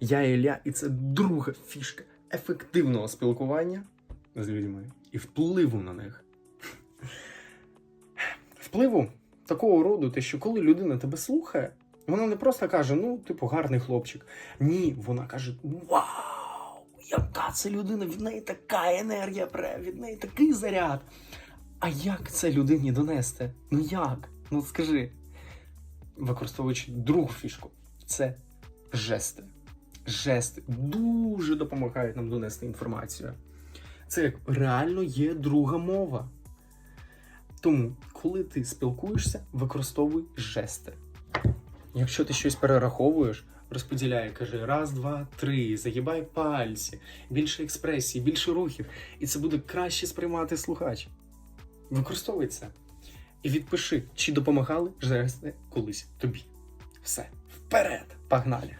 Я Ілля, і це друга фішка ефективного спілкування з людьми і впливу на них. Впливу такого роду, те, що коли людина тебе слухає, вона не просто каже, ну, типу, гарний хлопчик. Ні, вона каже: Вау! Яка це людина? Від неї така енергія пре, від неї такий заряд. А як це людині донести? Ну як? Ну скажи, використовуючи другу фішку, це жести. Жести дуже допомагають нам донести інформацію. Це як реально є друга мова. Тому, коли ти спілкуєшся, використовуй жести. Якщо ти щось перераховуєш, розподіляй, кажи раз, два, три, загибай пальці, більше експресії, більше рухів, і це буде краще сприймати слухач. Використовуй це. І відпиши, чи допомагали жести колись тобі. Все, вперед! Погнали!